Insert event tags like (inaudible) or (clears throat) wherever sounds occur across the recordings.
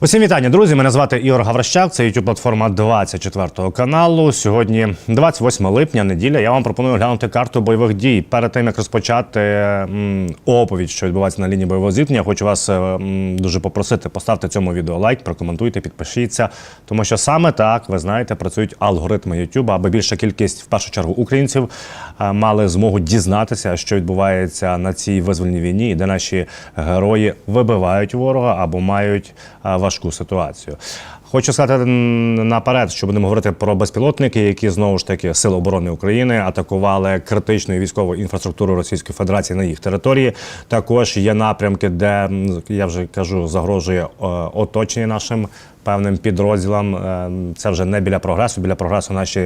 Усім вітання, друзі. Мене звати Ігор Гаврищак. Це youtube платформа 24 каналу. Сьогодні 28 липня, неділя. Я вам пропоную глянути карту бойових дій. Перед тим як розпочати оповідь, що відбувається на лінії бойового зіткнення, хочу вас е, дуже попросити поставте цьому відео лайк, прокоментуйте, підпишіться, тому що саме так ви знаєте, працюють алгоритми YouTube, аби більша кількість в першу чергу українців е, мали змогу дізнатися, що відбувається на цій визвольній війні, і де наші герої вибивають ворога або мають е, важку ситуацію. Хочу сказати наперед, що будемо говорити про безпілотники, які знову ж таки Сили оборони України атакували критичну військову інфраструктуру Російської Федерації на їх території. Також є напрямки, де я вже кажу, загрожує е, оточення нашим певним підрозділам. Е, Це вже не біля прогресу. Біля прогресу наші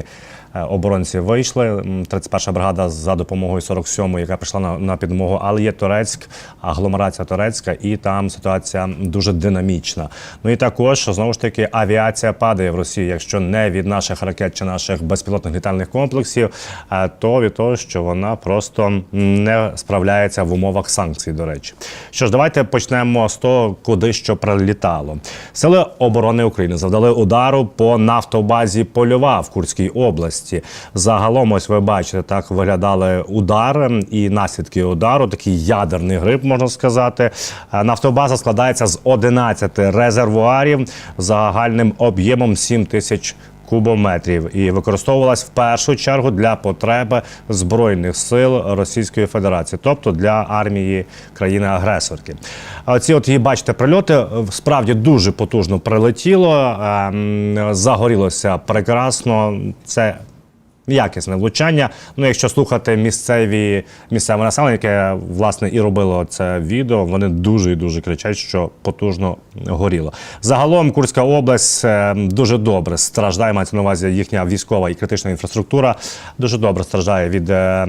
е, оборонці вийшли. М, 31-ша бригада за допомогою 47-ї, яка прийшла на, на підмогу, але є Турецьк, агломерація Турецька, і там ситуація дуже динамічна. Ну і також знову ж таки авіація падає в Росії, якщо не від наших ракет чи наших безпілотних літальних комплексів, е, то від того, що вона просто не справляється в умовах санкцій. До речі, що ж, давайте почнемо з того, куди що прилітало. Сили оборони України завдали удару по нафтобазі Польова в Курській області. Загалом, ось ви бачите, так виглядали удари і наслідки удару. Такий ядерний гриб, можна сказати. Е, Нафтобаза складається з 11 резервуарів загальним об'ємом 7 тисяч кубометрів і використовувалась в першу чергу для потреби збройних сил Російської Федерації, тобто для армії країни-агресорки. А Оці от її бачите прильоти е, справді дуже потужно прилетіло, ем, загорілося прекрасно. Це Якісне влучання. Ну, якщо слухати місцеві місцеве населення, яке власне і робило це відео, вони дуже і дуже кричать, що потужно горіло. Загалом Курська область е, дуже добре страждає, мається на увазі їхня військова і критична інфраструктура. Дуже добре страждає від е,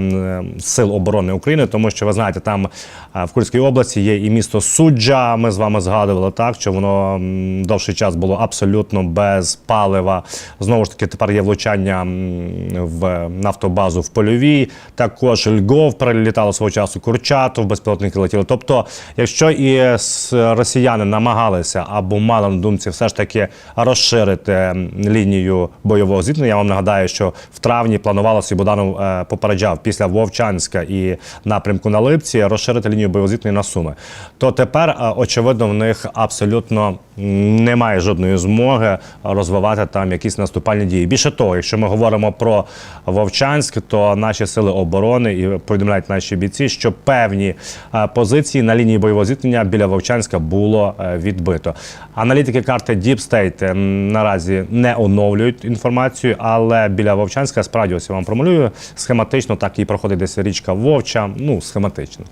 сил оборони України, тому що ви знаєте, там е, в Курській області є і місто Суджа. Ми з вами згадували так, що воно довший час було абсолютно без палива. Знову ж таки, тепер є влучання м, в нафтобазу в польовій. Також Львов прилітало свого часу Курчатов, безпілотники летіли. Тобто, якщо і росіяни намагалися або мали на думці все ж таки розширити лінію бойового зіткнення, я вам нагадаю, що в травні планувалося і Буданов е, попереджав після Вовчанська і напрямку на Липці розширити лінію бойового зіткнення на Суми. То тепер, е, очевидно, в них абсолютно немає жодної змоги розвивати там якісь наступальні дії. Більше того, якщо ми говоримо про Вовчанськ, то наші сили оборони і повідомляють наші бійці, що певні е, позиції на лінії бойового зіткнення біля Вовчанська було е, відбито. Аналітики карти Deep State наразі не оновлюють інформацію, але біля Вовчанська справді ось я вам промалюю схематично, так і проходить десь річка Вовча. Ну схематично.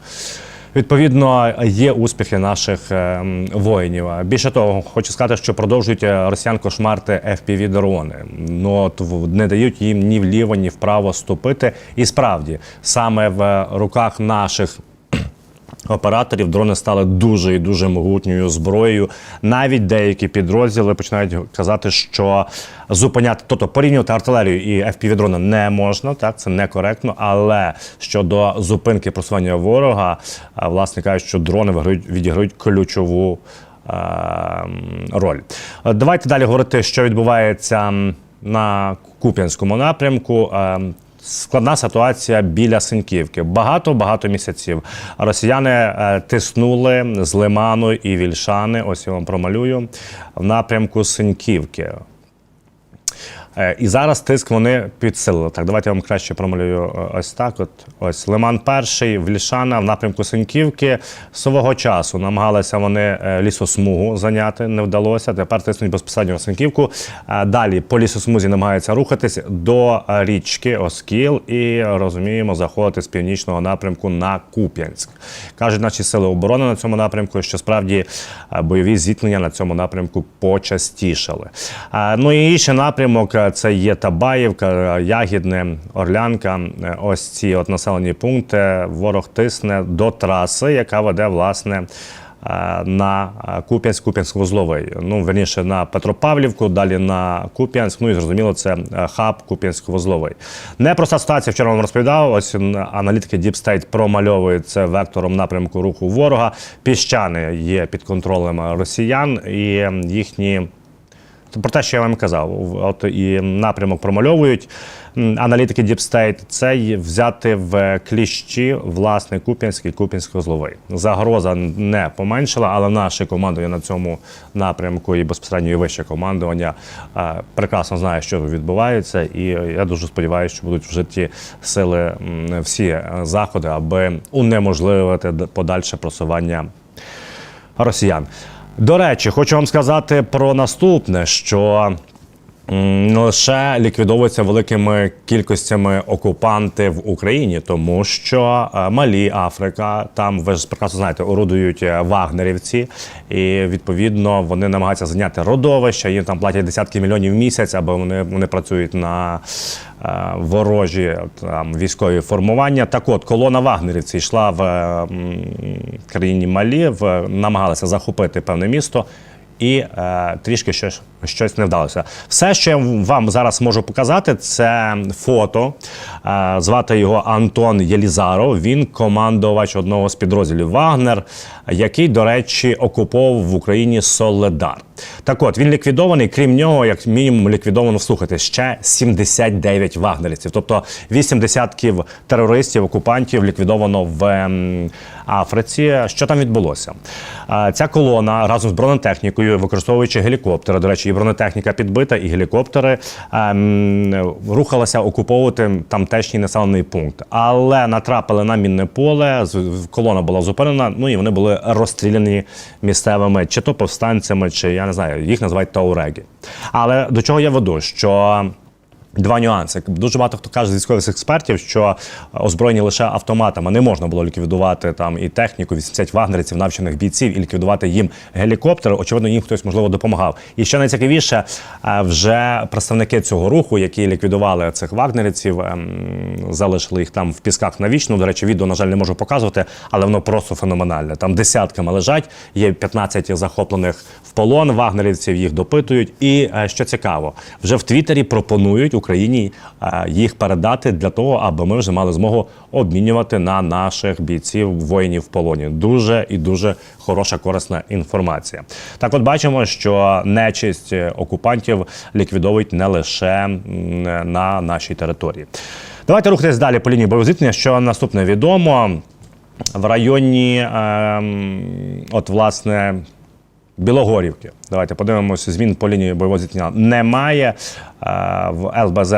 Відповідно, є успіхи наших е, воїнів. Більше того, хочу сказати, що продовжують е, росіян кошмарти fpv дрони. Ну от не дають їм ні вліво, ні вправо ступити. І справді саме в руках наших. Операторів дрони стали дуже і дуже могутньою зброєю. Навіть деякі підрозділи починають казати, що зупиняти, тобто порівнювати артилерію і fpv дрона не можна, так це некоректно. Але щодо зупинки просування ворога, а, власне кажуть, що дрони виграють- відіграють ключову е, роль. Е, Давайте далі говорити, що відбувається на Куп'янському напрямку. Е, Складна ситуація біля Синьківки. Багато багато місяців. Росіяни е, тиснули з Лиману і Вільшани. Ось я вам промалюю в напрямку Синьківки. Е, І зараз тиск вони підсилили. Так, давайте я вам краще промалюю е, ось так. От ось Лиман перший, Влішана в напрямку Синьківки. Свого часу намагалися вони е, лісосмугу зайняти, не вдалося. Тепер тиснуть безпосередньо на Синьківку. Далі по лісосмузі намагаються рухатись до річки Оскіл і розуміємо, заходити з північного напрямку на Куп'янськ. Кажуть наші сили оборони на цьому напрямку, що справді бойові зіткнення на цьому напрямку почастішали. Ну і інший напрямок це є Табаївка, Ягідне, Орлянка. Ось ці от населені пункти. Ворог тисне до траси, яка веде власне е, на Куп'янськ, Куп'янськ-Вузловий. Ну, верніше на Петропавлівку, далі на Куп'янськ. Ну і зрозуміло, це хаб Куп'янськ-Вузловий. Непроста ситуація. Вчора вам розповідав. Ось аналітики Deep State промальовують це вектором напрямку руху ворога. Піщани є під контролем росіян і їхні. Про те, що я вам казав, от і напрямок промальовують аналітики Deep State, це взяти в кліщі власне Куп'янський Куп'янсько-Зловий. Загроза не поменшила, але наше командування на цьому напрямку і безпосередньо і вище командування е, прекрасно знає, що відбувається, і я дуже сподіваюся, що будуть вжиті сили всі е, заходи, аби унеможливити подальше просування росіян. До речі, хочу вам сказати про наступне, що не лише ліквідовуються великими кількостями окупанти в Україні, тому що е, Малі, Африка, там ви ж прекрасно знаєте, орудують е, вагнерівці, і відповідно вони намагаються зайняти родовища. Їм там платять десятки мільйонів в місяць, або вони, вони працюють на е, ворожі там військові формування. Так от колона вагнерівців йшла в країні Малі, в намагалася захопити певне місто. І е, трішки щось, щось не вдалося. Все, що я вам зараз можу показати, це фото. Е, звати його Антон Єлізаров. Він командувач одного з підрозділів Вагнер, який, до речі, окуповував в Україні Соледар. Так от він ліквідований. Крім нього, як мінімум, ліквідовано слухайте ще 79 вагнерівців. Тобто 8 десятків терористів, окупантів ліквідовано в ем, Африці. Що там відбулося? Ця колона разом з бронетехнікою, використовуючи гелікоптери, до речі, і бронетехніка підбита, і гелікоптери ем, рухалася окуповувати тамтешній населений пункт. Але натрапили на мінне поле. Колона була зупинена. Ну і вони були розстріляні місцевими чи то повстанцями, чи я не знаю, їх називають таурегі. Але до чого я веду? Що Два нюанси. Дуже багато хто каже з військових експертів, що озброєні лише автоматами не можна було ліквідувати там і техніку, 80 вагнерівців, навчених бійців, і ліквідувати їм гелікоптери. Очевидно, їм хтось можливо допомагав. І що найцікавіше, е, вже представники цього руху, які ліквідували цих вагнерівців, ем, залишили їх там в пісках навічно. До речі, відео, на жаль, не можу показувати, але воно просто феноменальне. Там десятками лежать. Є 15 захоплених полон. Вагнерівців їх допитують. І е, що цікаво, вже в Твіттері пропонують Україні е, їх передати для того, аби ми вже мали змогу обмінювати на наших бійців воїнів в полоні. Дуже і дуже хороша корисна інформація. Так, от бачимо, що нечисть е, окупантів ліквідовують не лише на нашій території. Давайте рухатись далі по лінії бойового. Що наступне відомо в районі, ем, от власне. Білогорівки. Давайте подивимося, змін по лінії бойового зіткнення немає. Е, В ЛБЗ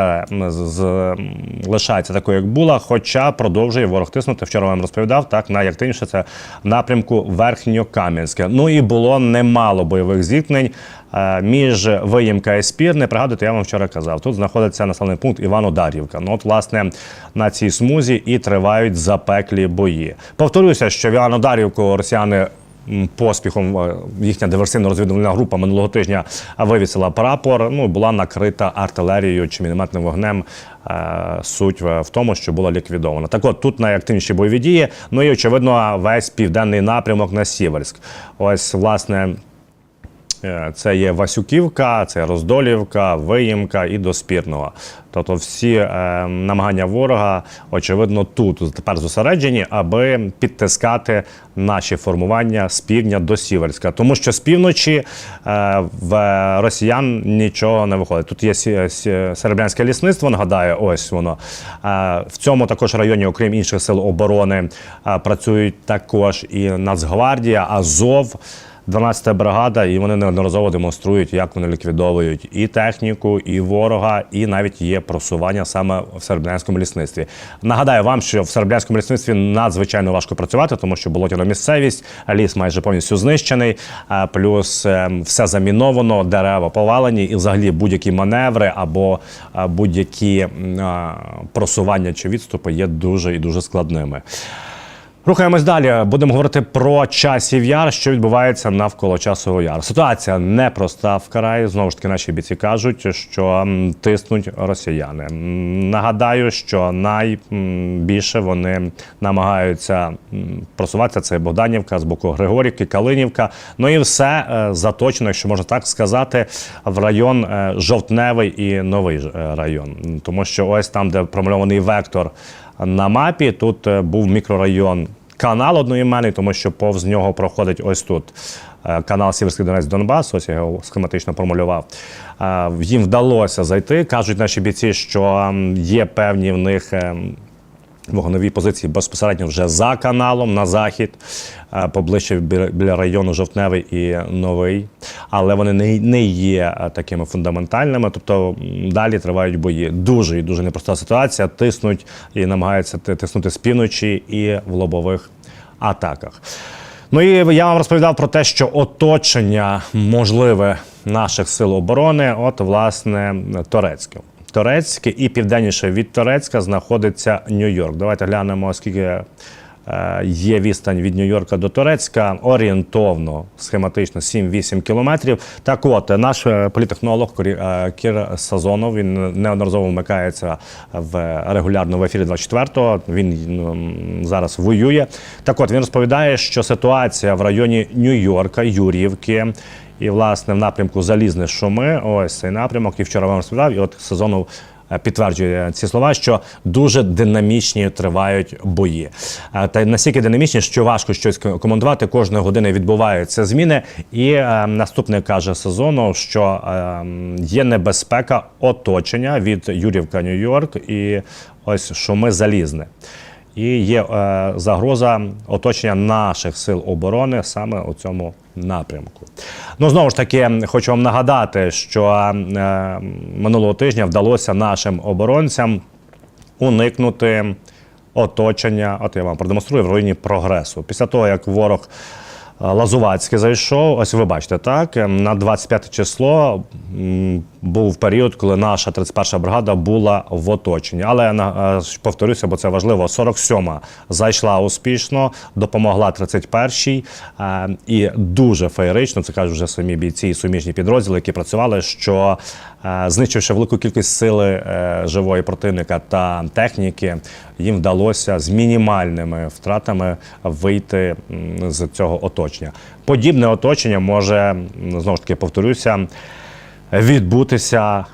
лишається такою, як була, хоча продовжує ворог тиснути. Вчора вам розповідав, так найактивніше це напрямку Верхньокам'янське. Ну і було немало бойових зіткнень е, між Виїмка і Спірне. Пригадуєте, я вам вчора казав. Тут знаходиться населений пункт Івано-Дарівка. Ну, от, власне, на цій смузі і тривають запеклі бої. Повторюся, що в Івано-Дарівку росіяни поспіхом е, їхня диверсивно-розвідувальна група минулого тижня вивісила прапор. Ну була накрита артилерією чи мінометним вогнем. Е, Суть в тому, що була ліквідована. Так от тут найактивніші бойові дії. Ну і очевидно, весь південний напрямок на Сіверськ. Ось власне. Е, Це є Васюківка, це Роздолівка, Виїмка і до Спірного. Тобто всі е, намагання ворога, очевидно, тут тепер зосереджені, аби підтискати наші формування з півдня до Сіверська. Тому що з півночі е, в росіян нічого не виходить. Тут є серебрянське лісництво, нагадаю, ось воно. Е, в цьому також районі, окрім інших сил оборони, е, працюють також і Нацгвардія, Азов. 12-та бригада, і вони неодноразово демонструють, як вони ліквідовують і техніку, і ворога, і навіть є просування саме в серблянському лісництві. Нагадаю вам, що в серблянському лісництві надзвичайно важко працювати, тому що болотяна місцевість, ліс майже повністю знищений, плюс ем, все заміновано, дерева повалені, і взагалі будь-які маневри або будь-які просування чи відступи є дуже і дуже складними. Рухаємось далі. Будемо говорити про часів яр, що відбувається навколо часового яру. Ситуація непроста в Караї. Знову ж таки, наші бійці кажуть, що тиснуть росіяни. Нагадаю, що найбільше вони намагаються просуватися. Це Богданівка з боку Григорівки, Калинівка. Ну і все е, заточено, якщо можна так сказати, в район е, Жовтневий і Новий е, район. Тому що ось там, де промальований вектор на мапі. Тут е, був мікрорайон канал одноіменний, тому що повз нього проходить ось тут е, канал Сіверський Донець Донбас. Ось я його схематично промалював. Е, Їм вдалося зайти. Кажуть наші бійці, що є певні в них. Ем, Вогнові позиції безпосередньо вже за каналом на захід, е, поближче біля, району Жовтневий і Новий. Але вони не, не є е, такими фундаментальними. Тобто далі тривають бої. Дуже і дуже непроста ситуація. Тиснуть і намагаються тиснути з півночі і в лобових атаках. Ну і я вам розповідав про те, що оточення можливе наших сил оборони, от власне Торецьке. Торецьке і південніше від Торецька знаходиться Нью-Йорк. Давайте глянемо, скільки е, є відстань від Нью-Йорка до Торецька. Орієнтовно, схематично 7-8 кілометрів. Так от, наш е, політехнолог е, Кір Сазонов, він неодноразово вмикається в регулярно в ефірі 24-го. Він зараз воює. Так от він розповідає, що ситуація в районі Нью-Йорка, Юрівки. І, власне, в напрямку Залізне Шуми, ось цей напрямок, і вчора вам розповідав, і от сезону е, підтверджує ці слова, що дуже динамічні тривають бої. Е, Та настільки динамічні, що важко щось коментувати. Кожної години відбуваються зміни. І е, наступне каже сезону, що е, є небезпека оточення від Юрівка Нью-Йорк і ось Шуми Залізне. І є е, загроза оточення наших сил оборони саме у цьому напрямку. Ну знову ж таки, хочу вам нагадати, що е, минулого тижня вдалося нашим оборонцям уникнути оточення. От я вам продемонструю в районі прогресу. Після того, як ворог Лазувацький зайшов, ось ви бачите, так е, на 25 число був період, коли наша 31-ша бригада була в оточенні. Але я е, повторюся, бо це важливо. 47-ма зайшла успішно, допомогла 31-й. е, І дуже феєрично, це кажуть вже самі бійці і суміжні підрозділи, які працювали, що е, знищивши велику кількість сили живої противника та техніки, їм вдалося з мінімальними втратами вийти з цього оточення. Подібне оточення може знову ж таки повторюся відбутися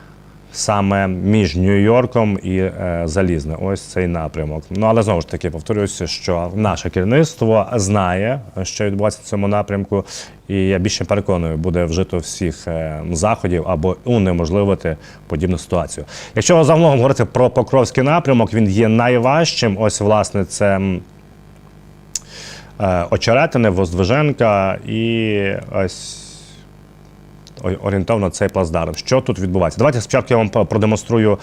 саме між Нью-Йорком і е, Залізне. Ось цей напрямок. Ну але знову ж таки повторюся, що наше керівництво знає, що відбувається в цьому напрямку, і я більше переконую, буде вжито всіх е, заходів або унеможливити подібну ситуацію. Якщо загалом говорити про Покровський напрямок, він є найважчим. Ось власне це. Е, Очеретине, Воздвиженка і ось орієнтовно цей плацдарм. Що тут відбувається? Давайте спочатку я вам продемонструю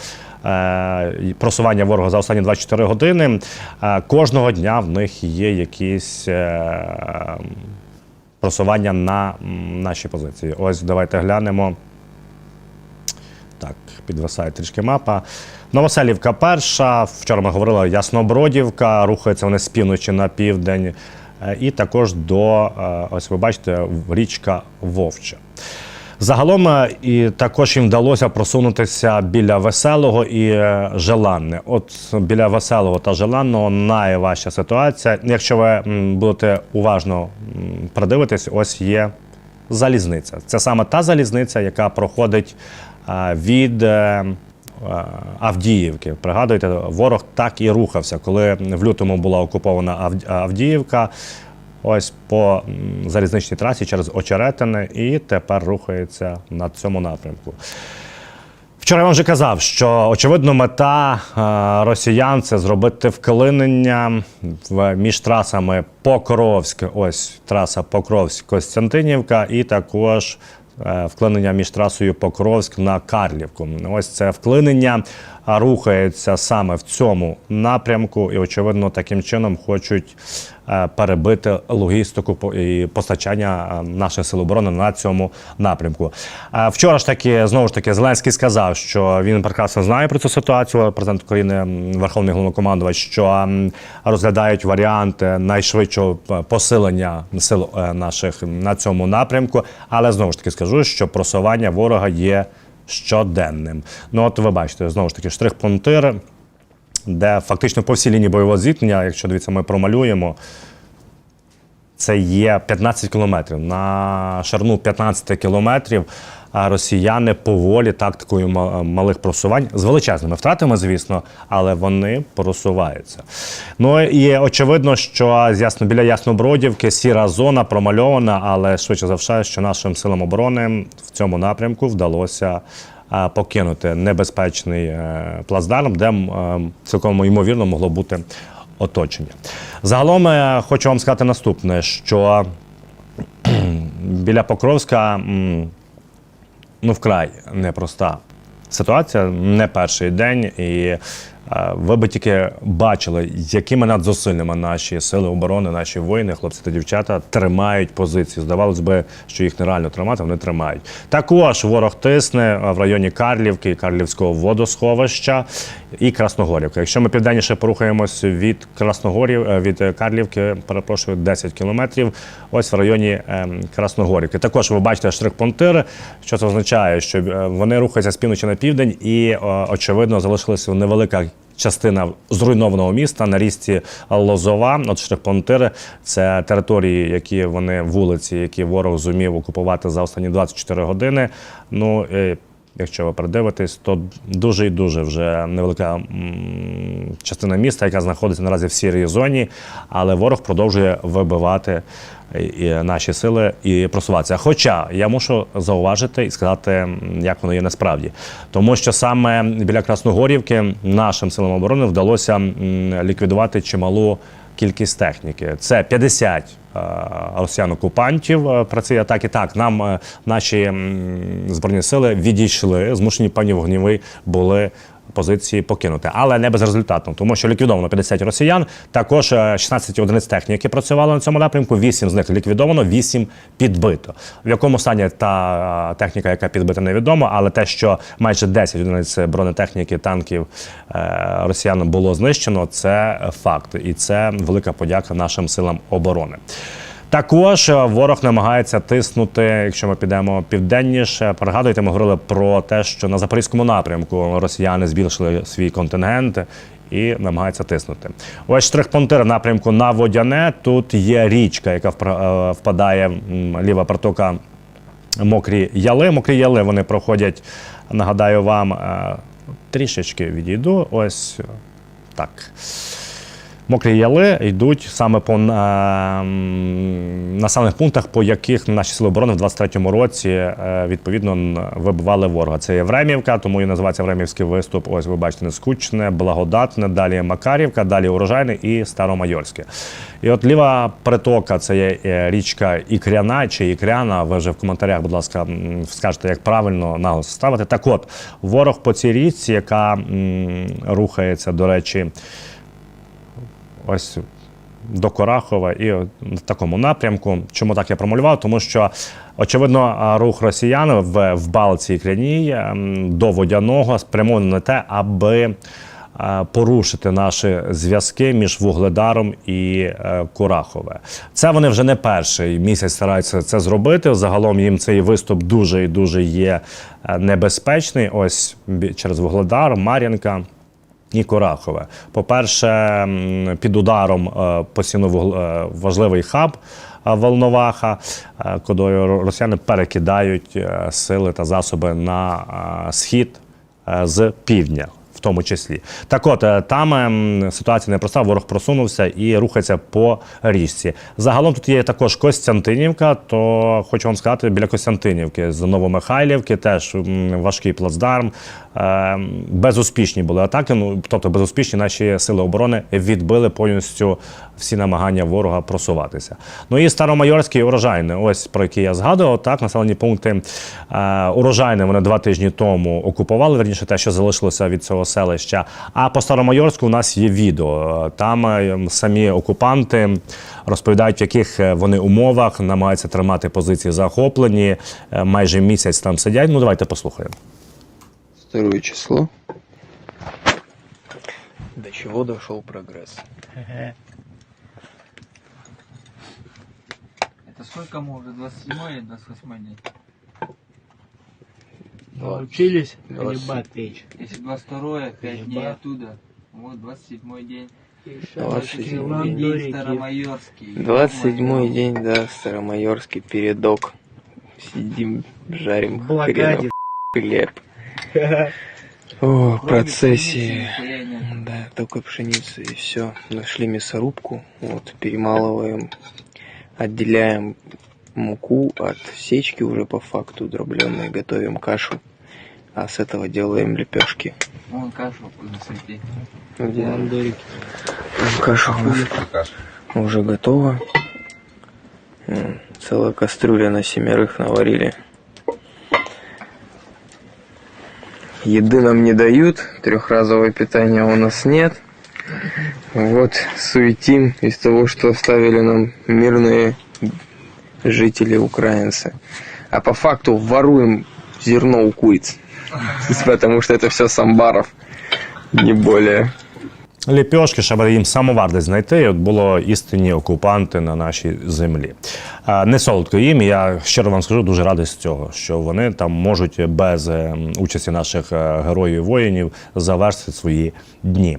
е, просування ворога за останні 24 години. Е, кожного дня в них є якісь. Просування на наші позиції. Ось давайте глянемо. Так, підвисає трішки мапа. Новоселівка перша. Вчора ми говорили Яснобродівка, рухаються вони з півночі на південь. Е, І також до, е, ось ви бачите, річка Вовча. Загалом е, і також їм вдалося просунутися біля веселого і желанне. От біля веселого та желанного найважча ситуація. Якщо ви будете уважно придивитись, ось є залізниця. Це саме та залізниця, яка проходить від Авдіївки. Пригадуєте, ворог так і рухався, коли в лютому була окупована Авдіївка. Ось по залізничній трасі через Очеретине і тепер рухається на цьому напрямку. Вчора я вам вже казав, що очевидно мета е, росіян це зробити вклинення між трасами Покровськ, ось траса Покровськ-Костянтинівка, і також е, вклинення між трасою Покровськ на Карлівку. Ось це вклинення а, рухається саме в цьому напрямку, і очевидно, таким чином хочуть е, перебити логістику і постачання е, наших сил оборони на цьому напрямку. Е, Вчора ж таки знову ж таки Зеленський сказав, що він прекрасно знає про цю ситуацію. Президент України, Верховний головнокомандувач, що розглядають варіанти найшвидшого посилення сил наших на цьому напрямку. Але знову ж таки скажу, що просування ворога є щоденним. Ну от ви бачите, знову ж таки, штрих-пунктир, де фактично по всій лінії бойового зіткнення, якщо дивіться, ми промалюємо. Це є 15 кілометрів. На шарну 15 кілометрів росіяни поволі тактикою малих просувань з величезними втратами, звісно, але вони просуваються. Ну і очевидно, що з ясно біля Яснобродівки сіра зона промальована, але швидше за все, що нашим силам оборони в цьому напрямку вдалося. Покинути небезпечний е, плацдарм, де е, цілком ймовірно могло бути оточення. Загалом е, хочу вам сказати наступне: що (clears throat) біля Покровська ну вкрай непроста ситуація, не перший день. І ви би тільки бачили, якими надзусильними наші сили оборони, наші воїни, хлопці та дівчата тримають позиції. Здавалось би, що їх нереально тримати, вони тримають. Також ворог тисне в районі Карлівки, Карлівського водосховища і Красногорівки. Якщо ми південніше порухаємось від Красногорів, е, від е, Карлівки, перепрошую, 10 кілометрів, ось в районі ем, Красногорівки. Також ви бачите штрих-пунктири. Що це означає? Що е, вони рухаються з півночі на південь, і очевидно залишилася невелика. Частина зруйнованого міста на річці Лозова, от штрих-пунктири – це території, які вони вулиці, які ворог зумів окупувати за останні 24 години. Ну е, Якщо ви придивитесь, то дуже і дуже вже невелика частина міста, яка знаходиться наразі в сірій зоні, але ворог продовжує вибивати і- і наші сили і просуватися. Хоча я мушу зауважити і сказати, як воно є насправді, тому що саме біля Красногорівки нашим силам оборони вдалося ліквідувати чималу кількість техніки. Це 50 е, росіян-окупантів працює так і. Так, нам е, наші збройні сили відійшли, змушені пані вогнєві були. Позиції покинути, але не безрезультатно, тому що ліквідовано 50 росіян. Також е, 16 одиниць техніки працювали на цьому напрямку. 8 з них ліквідовано, 8 підбито. В якому стані та е, техніка, яка підбита, невідомо, але те, що майже 10 одиниць бронетехніки, танків е, росіян було знищено, це факт, і це велика подяка нашим силам оборони. Також е, ворог намагається тиснути, якщо ми підемо південніше. Пригадуєте, ми говорили про те, що на запорізькому напрямку росіяни збільшили свій контингент і намагаються тиснути. Ось штрих-пунктир в напрямку на водяне. Тут є річка, яка е, впадає ліва протока мокрі яли. Мокрі яли вони проходять, нагадаю вам, е, трішечки відійду. Ось так. Мокрі яли йдуть саме по на, населених пунктах, по яких наші сили оборони в 23-му році е, відповідно вибивали ворога. Це є Времівка, тому і називається Времівський виступ. Ось ви бачите, Нескучне, Благодатне, далі Макарівка, далі Урожайне і Старомайорське. І от ліва притока це є е, річка Ікряна чи Ікряна. Ви вже в коментарях, будь ласка, скажете, як правильно наголос ставити. Так от, ворог по цій річці, яка м, рухається, до речі, ось до Корахова і в такому напрямку. Чому так я промалював? Тому що очевидно рух росіян в, в Балці і Кряній ем, до водяного спрямований на те, аби е, Порушити наші зв'язки між Вугледаром і е, Курахове. Це вони вже не перший місяць стараються це зробити. Загалом їм цей виступ дуже і дуже є е, небезпечний. Ось через Вугледар, Мар'їнка і Корахове. По-перше, під ударом е, постійно е, важливий хаб е, Волноваха, куди росіяни перекидають сили та засоби на схід з півдня. Тому числі так, от е, там ем, ситуація непроста, ворог просунувся і рухається по річці. Загалом тут є також Костянтинівка. То хочу вам сказати, біля Костянтинівки з Новомихайлівки теж важкий плацдарм. Е, Безуспішні були атаки. Ну тобто безуспішні наші сили оборони відбили повністю всі намагання ворога просуватися. Ну і Старомайорський і урожайне, ось про який я згадував. Так, населені пункти е, урожайне вони два тижні тому окупували, верніше те, що залишилося від цього селища. А по Старомайорську у нас є відео. Там е, самі окупанти розповідають, в яких е, вони умовах намагаються тримати позиції захоплені. Е, Майже місяць там сидять. Ну давайте послухаємо. Второе число. До чего дошел прогресс? (laughs) Это сколько мы уже? 27 или 28 день? Научились хлеба печь. Если 22 5 дней оттуда, вот 27 день. Двадцать День седьмой. день. Старомайорский. 27 день, да, Старомайорский передок. Сидим, жарим хренов хлеб. (laughs) О, процессии. пшеницы. Да, только пшеница и все. Нашли мясорубку, вот, перемалываем, отделяем муку от сечки уже по факту дробленной, готовим кашу, а с этого делаем лепешки. Вон кашу засвети. Где? Каша у- уже готова. Целая кастрюля на семерых наварили. Еды нам не дают, трехразового питания у нас нет. Вот суетим из того, что оставили нам мирные жители украинцы. А по факту воруем зерно у куриц. (laughs) Потому что это все с амбаров, не более. Ліпьошки, щоб їм самовар десь знайти, от було істинні окупанти на нашій землі. Не солодко їм. Я щиро вам скажу, дуже радий з цього, що вони там можуть без е, участі наших е, героїв і воїнів завершити свої дні.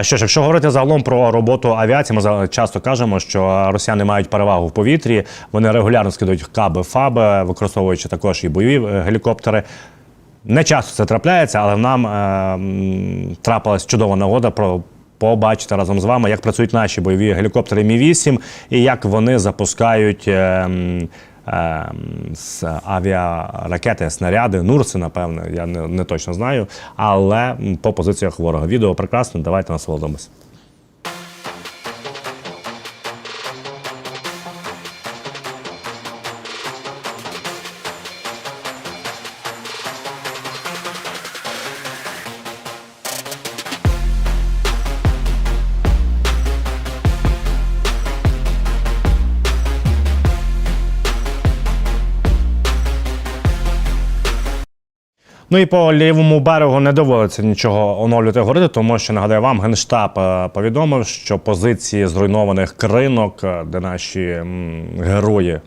Що ж, якщо говорити загалом про роботу авіації, ми часто кажемо, що росіяни мають перевагу в повітрі. Вони регулярно скидують каби, фаби, використовуючи також і бойові е, гелікоптери. Не часто це трапляється, але нам е, трапилась чудова нагода про. Побачити разом з вами, як працюють наші бойові гелікоптери Мі-8 і як вони запускають е, м, е, м, з авіаракети, снаряди, Нурси, напевно, я не, не точно знаю. Але по позиціях ворога. Відео прекрасне, давайте насолодимось. Ну і по лівому берегу не доводиться нічого оновлювати говорити, тому що нагадаю вам, генштаб е, повідомив, що позиції зруйнованих кринок, е, де наші герої.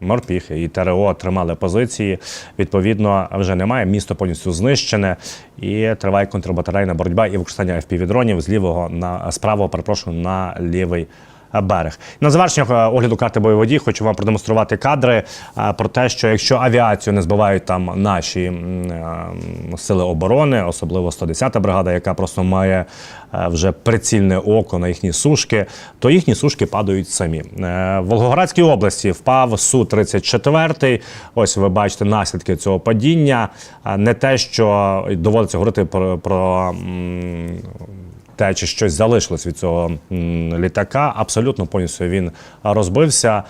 Морпіхи і ТРО тримали позиції. Відповідно, вже немає. Місто повністю знищене і триває контрбатарейна боротьба і використання FPV-дронів з лівого на з правого, перепрошую, на лівий берег. На завершення е, огляду карти бойових дій хочу вам продемонструвати кадри е, про те, що якщо авіацію не збивають там наші е, сили оборони, особливо 110-та бригада, яка просто має е, вже прицільне око на їхні сушки, то їхні сушки падають самі. Е, В Волгоградській області впав Су-34. Ось ви бачите наслідки цього падіння. Е, Не те, що доводиться говорити про. про те, чи щось залишилось від цього літака, абсолютно повністю він розбився.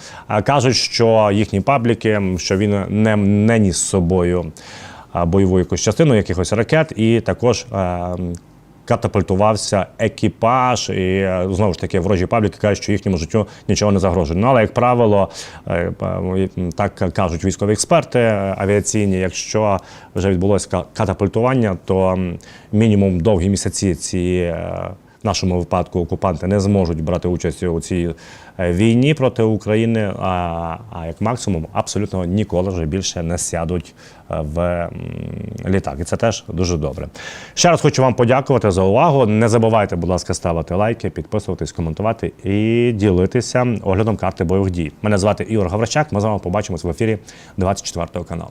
Кажуть, що їхні пабліки, що він не, не ніс з собою бойову якусь частину якихось ракет, і також катапультувався екіпаж. І е, знову ж таки ворожі пабліки кажуть, що їхньому життю нічого не загрожує. Ну але як правило, е, так кажуть військові експерти е, авіаційні. Якщо вже відбулося ка- катапультування, то мінімум довгі місяці ці. В нашому випадку окупанти не зможуть брати участь у цій е, війні проти України, а, а як максимум абсолютно ніколи вже більше не сядуть е, в літак. І це теж дуже добре. Ще раз хочу вам подякувати за увагу. Не забувайте, будь ласка, ставити лайки, підписуватись, коментувати і ділитися оглядом карти бойових дій. Мене звати Ігор Гаврищак. Ми з вами побачимось в ефірі 24 каналу.